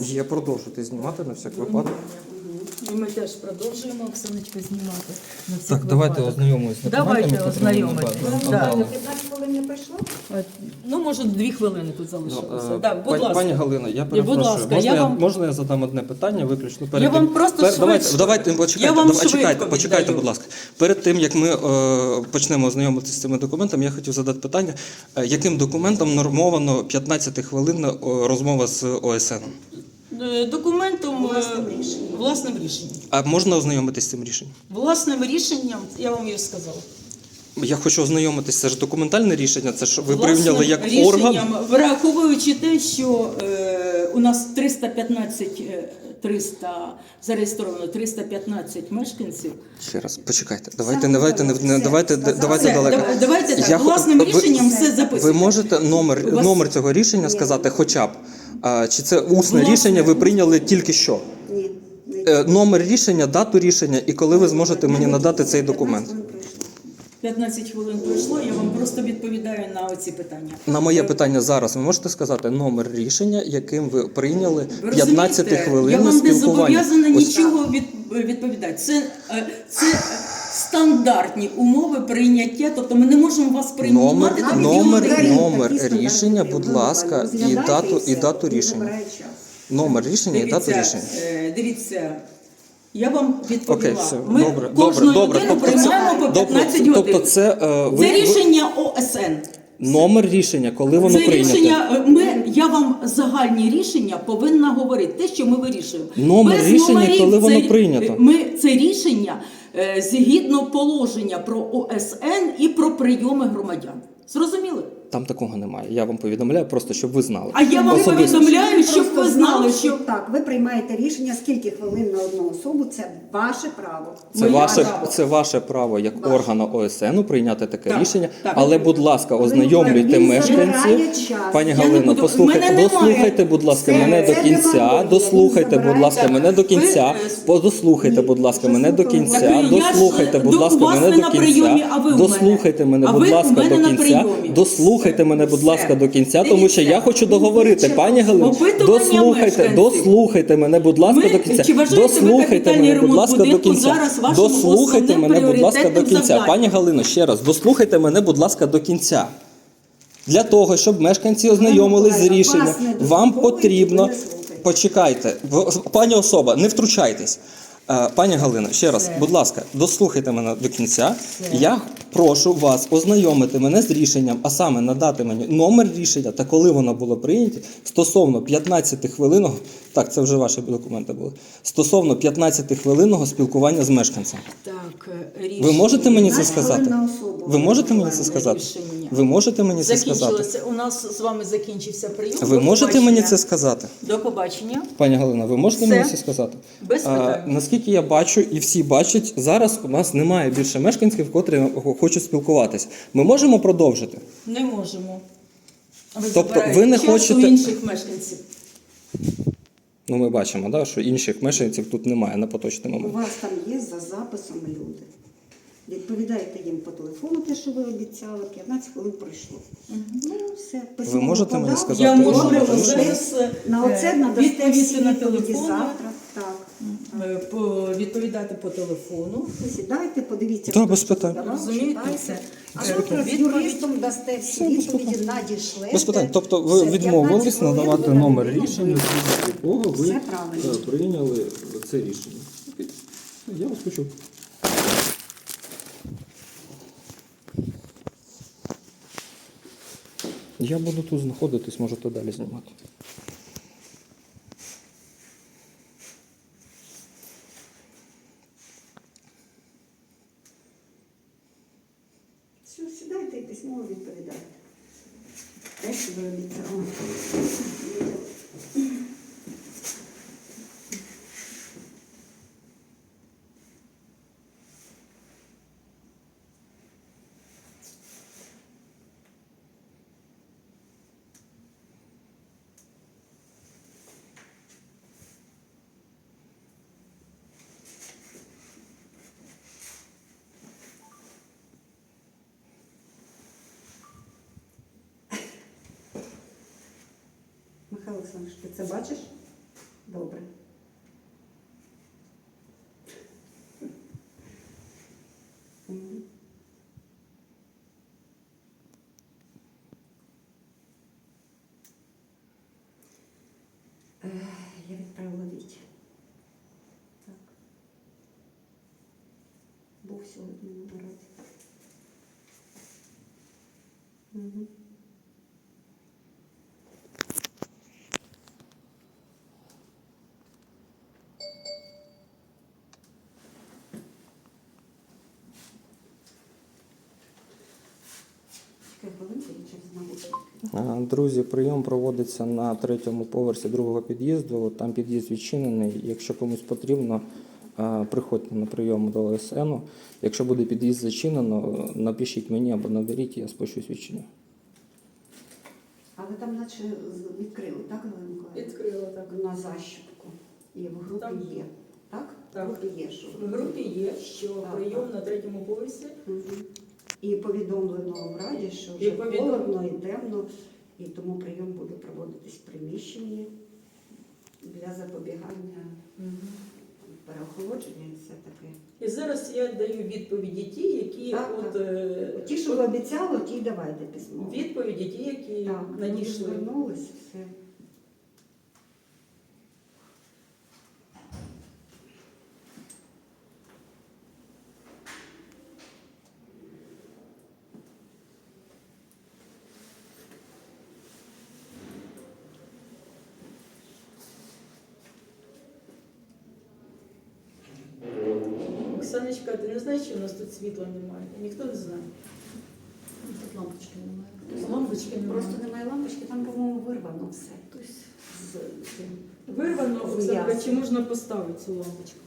Я продовжу ти знімати на всяк випадок. І ми теж продовжуємо Оксаночка знімати. На всяк Так, давайте випадок. ознайомимось з Давайте документами, котрі мені ознайомитись. надали. Да. Надали. 15 хвилин не пройшло? Е, Ну, може, дві хвилини тут Ну, залишилося. е, Да, будь пані, ласка. пані Галина, я перепрошую. ласка, можна, я я, вам- можна я задам одне питання виключно перед Я тим? вам просто Пер- давайте, швидше. давайте, почекайте, Я вам давай- швидко чекайте, почекайте, віддаю. будь ласка. Перед тим, як ми е, почнемо ознайомитися з цими документами, я хотів задати питання, е, яким документом нормовано 15 хвилин е, розмова з ОСН? Е, Документом е, Власним рішенням. власним рішенням. А можна ознайомитися з цим рішенням? Власним рішенням, я вам її сказала. Я хочу ознайомитися, це ж документальне рішення, це ж ви Власним прийняли як рішенням, орган. враховуючи те, що е, у нас 315 е, 300 зареєстровано 315 мешканців. Ще раз, почекайте. Давайте, Саме давайте, не, все. не давайте, Все. давайте Все, далеко. давайте так, Я власним ви- рішенням все Ви можете номер, вас- номер цього рішення сказати хоча б? А, чи це усне рішення ви прийняли тільки що? Ні. Е, номер рішення, дату рішення і коли ви зможете мені надати цей документ? 15 хвилин пройшло. 15 хвилин пройшло, я вам просто відповідаю на оці питання. На моє питання зараз ви можете сказати номер рішення, яким ви прийняли Ви 15 хвилин Я вам не спілкування? зобов'язана Ось нічого від, відповідати. Це, е, це стандартні умови прийняття, тобто ми не можемо вас приймати. Номер- там номер-. Номер рішення, будь ласка, і дату- і дату рішення. Номер рішення і дату рішення. е, дивіться, я вам відповіла. Окей, все, Ми добре, кожну добре, добре. людину Тобто це, приймаємо по 15 тобто, годин. тобто це, е, ви, Це рішення ОСН. номер рішення, коли воно Це прийняте. рішення, е, ми, я вам загальні рішення повинна говорити, те, що ми вирішуємо. Номер рішення, номерів коли воно це- прийнято. Ми це рішення згідно положення про ОСН і про прийоми громадян. Зрозуміли? Там такого немає. Я вам повідомляю, просто щоб ви знали. А я вам Особисто. повідомляю, щоб Просто ви знали, що так, ви приймаєте рішення, скільки хвилин на одну особу, це ваше право. Це Моє ваше, право. це ваше право як Ваше. органу ОСН прийняти таке Так, рішення. так. Але, будь ласка, ознайомлюйте він мешканців. забирає час. Пані Я не Галино, буду- послухайте, мене немає. дослухайте, будь ласка, Це- мене це до кінця. демагогія. Дослухайте, будь ласка, мене до кінця. Ви- По- Дослухайте, будь ласка, мене до кінця. Я ж Дослухайте, будь ласка, мене не до прийомі, кінця. а ви у мене. Дослухайте мене, А будь у ласка, мене до на кінця. Дослухайте мене, будь ласка, до кінця, тому що я хочу договорити. Пані Галино, дослухайте, дослухайте мене, будь ласка, до кінця. Дослухайте мене, будь ласка, до кінця. Дослухайте мене, будь ласка, до кінця. Пані Галино, ще раз, дослухайте мене, будь ласка, до кінця. Для того, щоб мешканці ознайомились з рішенням, вам потрібно. Почекайте, пані особа, не втручайтесь. Е, Пані Галина, ще раз, будь ласка, дослухайте мене до кінця. Я прошу вас ознайомити мене з рішенням, а саме надати мені номер рішення та коли воно було прийнято стосовно 15 хвилинного, так, це вже ваші документи були. Стосовно 15 хвилинного спілкування з мешканцем. Так, рішення. Ви можете мені це сказати? Ви можете мені це сказати? Ви можете мені це сказати? Закінчилося. У нас з вами закінчився прийом. Ви До можете побачення. мені це сказати? До побачення. Пані Галина, ви можете Все. мені це сказати? Без А, питань. наскільки я бачу, і всі бачать, зараз у нас немає більше мешканців, котрі хочуть спілкуватися. Ми можемо продовжити? Не можемо. Ви Тобто ви не у хочете- інших мешканців. Ну, ми бачимо, да, що інших мешканців тут немає на поточний У момент. вас там є за записом люди. Відповідайте їм по телефону, те, що ви обіцяли, 15 хвилин пройшло. Ну, все. Ви можете мені сказати? Я можу Добре, вам ви зараз е, На оце надасте відповісти всі на відповіді телефон, завтра. Так. е, по- відповідати по телефону. Ви сідайте, подивіться. Хто без що питань. Розумієте, читайте. все. А Е, завтра з відповідь- юристом дасте всі відповіді, надішлете. Без питань. Тобто ви Все, відмовились хвилин надавати номер на рішення, з якого ви Все правильно. е, прийняли це рішення. Окей. Я вас почув. Я буду тут знаходитись, можете далі знімати. Все, сідайте і письмово відповідайте. Те, що ви обіцяли. Олександрович, ти це бачиш? Добре. Е, Я відправила Віть. Так. Був сьогодні на нараді. Угу. Друзі, прийом проводиться на третьому поверсі другого під'їзду. Там під'їзд відчинений. Якщо комусь потрібно, приходьте на прийом до ОСН. Якщо буде під'їзд зачинено, напишіть мені або наберіть, я спущусь відчиню. А ви там наче відкрили, так, Миколаївна? Відкрила так. На защіпку. І в групі Там. є. Так? Так. В групі є, що В групі є, що Так, прийом так. на третьому поверсі. Мгм. І повідомлено в раді, що І вже повідом- холодно і темно, і тому прийом буде проводитись в приміщенні для запобігання переохолодження і все таке. І зараз я даю відповіді ті, які Так, от, так. е, Ті, що ви обіцяли, ті й давайте письмо. відповіді, ті, які Так, надійшли. звернулись, все. Оксаночка, ти не знаєш, що у нас тут світла немає? Ніхто не знає. Тут лампочки немає. Лампочки немає. Просто немає лампочки, там, по-моєму, вирвано все. Тобто з цим. Вирвано, Оксанка, чи можна поставити цю лампочку?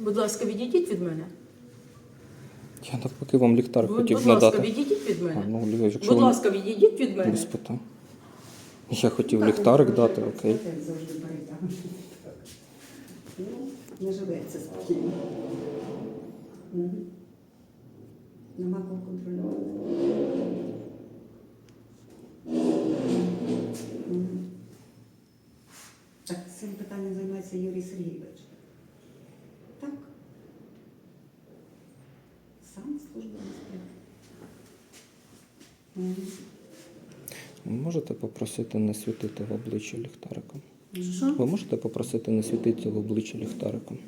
Будь ласка, відійдіть від мене. Я навпаки вам ліхтар Будь, хотів будь ласка, надати. відійдіть від А, мене. ну, якщо Будь ви- ласка, відійдіть від мене. без питань. Я хотів ліхтарик дати, окей. Ну, не живеться спокійно. Нема кого контролювати. Так, цим питанням займається Юрій Сергійович. Так. Сам служба безпеки. Можете попросити не світити в обличчя ліхтариком? Що? Ви можете попросити не світити в обличчя ліхтариком?